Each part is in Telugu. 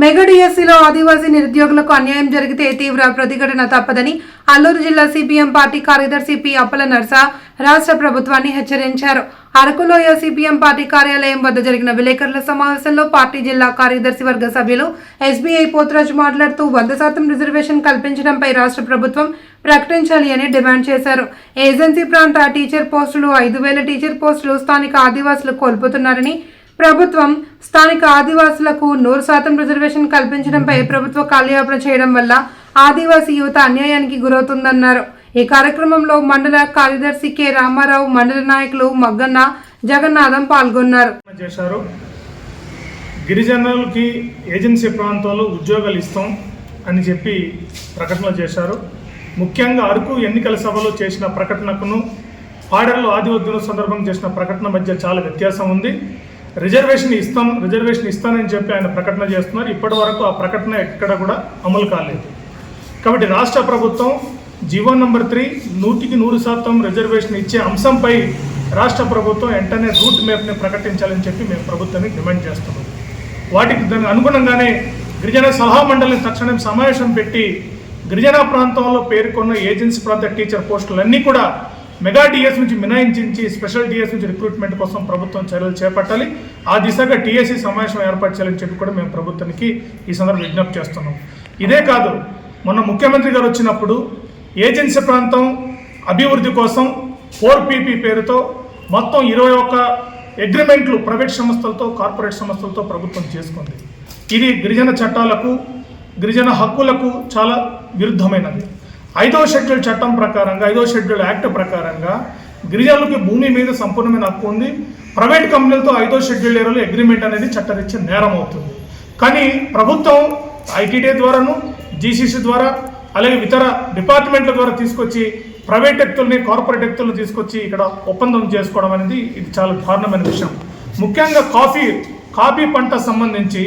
మెగాడిఎస్సీలో ఆదివాసీ నిరుద్యోగులకు అన్యాయం జరిగితే తీవ్ర ప్రతిఘటన తప్పదని అల్లూరు జిల్లా సిపిఎం పార్టీ కార్యదర్శి పి అప్పల నర్స రాష్ట్ర ప్రభుత్వాన్ని హెచ్చరించారు. అరకులోయ సిపిఎం పార్టీ కార్యాలయం వద్ద జరిగిన విలేకరుల సమావేశంలో పార్టీ జిల్లా కార్యదర్శి వర్గ సభ్యులు ఎస్బీఐ పోతరాజు మాట్లాడుతూ వంద శాతం రిజర్వేషన్ కల్పించడంపై రాష్ట్ర ప్రభుత్వం ప్రకటించాలి అని డిమాండ్ చేశారు. ఏజెన్సీ ప్రాంత టీచర్ పోస్టులు ఐదు వేల టీచర్ పోస్టులు స్థానిక ఆదివాసులు కోల్పోతున్నారని ప్రభుత్వం స్థానిక ఆదివాసులకు నూరు శాతం రిజర్వేషన్ కల్పించడంపై ప్రభుత్వ కాలయాపన చేయడం వల్ల ఆదివాసీ యువత అన్యాయానికి గురవుతుందన్నారు. ఈ కార్యక్రమంలో మండల కార్యదర్శి కె. రామారావు మండల నాయకులు మగ్గన్న జగన్నాథం పాల్గొన్నారు. చేశారు? గిరిజనులకి ఏజెన్సీ ప్రాంతాల్లో ఉద్యోగాలు ఇస్తాం అని చెప్పి ప్రకటన చేశారు. ముఖ్యంగా అరకు ఎన్నికల సభలో చేసిన ప్రకటనకును పాడర్లో ఆదివద్దుల సందర్భంగా చేసిన ప్రకటన మధ్య చాలా వ్యత్యాసం ఉంది. రిజర్వేషన్ ఇస్తాం రిజర్వేషన్ ఇస్తానని చెప్పి ఆయన ప్రకటన చేస్తున్నారు. ఇప్పటి వరకు ఆ ప్రకటన ఎక్కడ కూడా అమలు కాలేదు. కాబట్టి రాష్ట్ర ప్రభుత్వం జీవో నంబర్ త్రీ నూటికి నూరు శాతం రిజర్వేషన్ ఇచ్చే అంశంపై రాష్ట్ర ప్రభుత్వం వెంటనే రూట్ మ్యాప్ని ప్రకటించాలని చెప్పి మేము ప్రభుత్వాన్ని డిమాండ్ చేస్తున్నాం. వాటికి దానికి అనుగుణంగానే గిరిజన సలహా మండలిని తక్షణం సమావేశం పెట్టి గిరిజన ప్రాంతంలో పేర్కొన్న ఏజెన్సీ ప్రాంత టీచర్ పోస్టులన్నీ కూడా మెగా డిఎస్ నుంచి మినహాయించి స్పెషల్ డిఎస్ నుంచి రిక్రూట్మెంట్ కోసం ప్రభుత్వం చర్యలు చేపట్టాలి. ఆ దిశగా టీఎస్సీ సమావేశం ఏర్పాటు చేయాలని చెప్పి కూడా మేము ప్రభుత్వానికి ఈ సందర్భంగా విజ్ఞప్తి చేస్తున్నాం. ఇదే కాదు మొన్న ముఖ్యమంత్రి గారు వచ్చినప్పుడు ఏజెన్సీ ప్రాంతం అభివృద్ధి కోసం ఫోర్ పీపీ పేరుతో మొత్తం ఇరవై ఒక్క అగ్రిమెంట్లు ప్రైవేట్ సంస్థలతో కార్పొరేట్ సంస్థలతో ప్రభుత్వం చేసుకుంది. ఇది గిరిజన చట్టాలకు గిరిజన హక్కులకు చాలా విరుద్ధమైనది. ఐదో షెడ్యూల్ చట్టం ప్రకారంగా ఐదో షెడ్యూల్ యాక్ట్ ప్రకారంగా గిరిజనులకి భూమి మీద సంపూర్ణమైన హక్కు ఉంది. ప్రైవేట్ కంపెనీలతో ఐదో షెడ్యూల్ ఏరియాలో అగ్రిమెంట్ అనేది చట్టరీత్యా నేరం అవుతుంది. కానీ ప్రభుత్వం ఐటీడీ ద్వారాను జీసీసీ ద్వారా అలాగే ఇతర డిపార్ట్మెంట్ల ద్వారా తీసుకొచ్చి ప్రైవేట్ వ్యక్తుల్ని కార్పొరేట్ వ్యక్తులను తీసుకొచ్చి ఇక్కడ ఒప్పందం చేసుకోవడం అనేది ఇది చాలా దారుణమైన విషయం. ముఖ్యంగా కాఫీ కాఫీ పంట సంబంధించి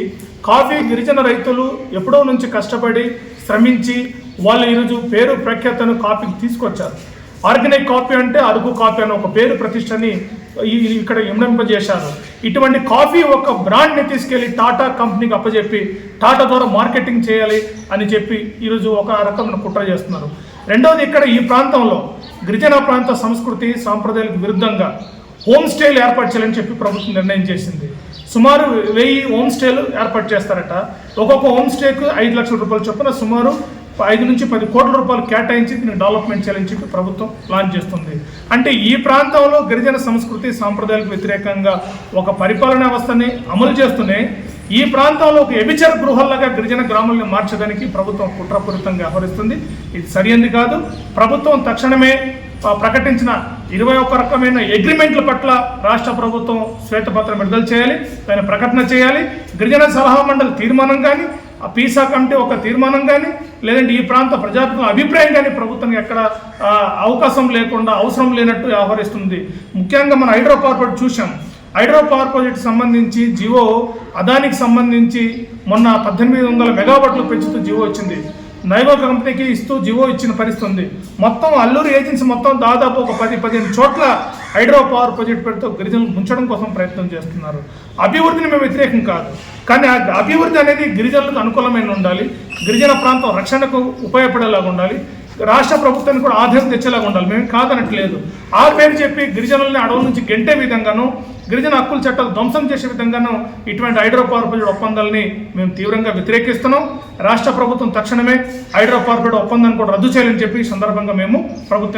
కాఫీ గిరిజన రైతులు ఎప్పుడో నుంచి కష్టపడి శ్రమించి వాళ్ళు ఈరోజు పేరు ప్రఖ్యాతను కాపీకి తీసుకొచ్చారు. ఆర్గానిక్ కాఫీ అంటే అరకు కాఫీ అనే ఒక పేరు ప్రతిష్టని ఈ- ఇక్కడ ఇమిడింపజేశారు ఇటువంటి కాఫీ ఒక బ్రాండ్ని తీసుకెళ్ళి టాటా కంపెనీకి అప్పచెప్పి టాటా ద్వారా మార్కెటింగ్ చేయాలి అని చెప్పి ఈరోజు ఒక రకమైన కుట్ర చేస్తున్నారు. రెండవది ఇక్కడ ఈ ప్రాంతంలో గిరిజన ప్రాంత సంస్కృతి సాంప్రదాయాలకు విరుద్ధంగా హోమ్ స్టేలు ఏర్పాటు చేయాలని చెప్పి ప్రభుత్వం నిర్ణయం చేసింది. సుమారు వెయ్యి హోమ్ స్టేలు ఏర్పాటు చేస్తారట. ఒక్కొక్క హోమ్ స్టేకు ఐదు లక్షల రూపాయలు చొప్పున సుమారు ఐదు నుంచి పది కోట్ల రూపాయలు కేటాయించి దీన్ని డెవలప్మెంట్ చేయాలని చెప్పి ప్రభుత్వం ప్లాన్ చేస్తుంది. అంటే ఈ ప్రాంతంలో గిరిజన సంస్కృతి సాంప్రదాయాలకు వ్యతిరేకంగా ఒక పరిపాలనా వ్యవస్థని అమలు చేస్తూనే ఈ ప్రాంతంలో ఒక ఎబిచర గృహాలుగా గిరిజన గ్రామాలను మార్చడానికి ప్రభుత్వం కుట్రపూరితంగా వ్యవహరిస్తుంది. ఇది సరైనది కాదు. ప్రభుత్వం తక్షణమే ప్రకటించిన ఇరవై ఒక్క రకమైన అగ్రిమెంట్ల పట్ల రాష్ట్ర ప్రభుత్వం శ్వేతపత్రం విడుదల చేయాలి. దాని ప్రకటన చేయాలి. గిరిజన సలహా మండలి తీర్మానం కానీ ఆ పీసా కమిటీ ఒక తీర్మానం కానీ లేదంటే ఈ ప్రాంత ప్రజాప్రతినిధుల అభిప్రాయం కానీ ప్రభుత్వం ఎక్కడ అవకాశం లేకుండా అవసరం లేనట్టు వ్యవహరిస్తుంది. ముఖ్యంగా మన హైడ్రో కార్పొరేట్ చూసాం హైడ్రో పవర్ ప్రాజెక్ట్ సంబంధించి జివో అదానికి సంబంధించి మొన్న పద్దెనిమిది వందల మెగావాట్లు పెంచుతూ జివో వచ్చింది నైవో కంపెనీకి ఇస్తూ జివో ఇచ్చిన పరిస్థితి ఉంది. మొత్తం అల్లూరు ఏజెన్సీ మొత్తం దాదాపు ఒక పది పదిహేను చోట్ల హైడ్రో పవర్ ప్రాజెక్ట్ పేరుతో గిరిజనులు ముంచడం కోసం ప్రయత్నం చేస్తున్నారు. అభివృద్ధిని మేము వ్యతిరేకం కాదు. కానీ ఆ అభివృద్ధి అనేది గిరిజనులకు అనుకూలమైన ఉండాలి. గిరిజన ప్రాంతం రక్షణకు ఉపయోగపడేలాగా ఉండాలి. రాష్ట్ర ప్రభుత్వాన్ని కూడా ఆదాయం తెచ్చేలాగా ఉండాలి. మేము కాదనట్లేదు. ఆ పేరు చెప్పి గిరిజనుల్ని అడవుల నుంచి గెంటే విధంగాను గిరిజన హక్కుల చట్టాలు ధ్వంసం చేసే విధంగానూ ఇటువంటి హైడ్రో పవర్ ఒప్పందాలని మేము తీవ్రంగా వ్యతిరేకిస్తున్నాం. రాష్ట్ర ప్రభుత్వం తక్షణమే హైడ్రో పవర్ ఒప్పందాన్ని కూడా రద్దు చేయాలని చెప్పి సందర్భంగా మేము ప్రభుత్వం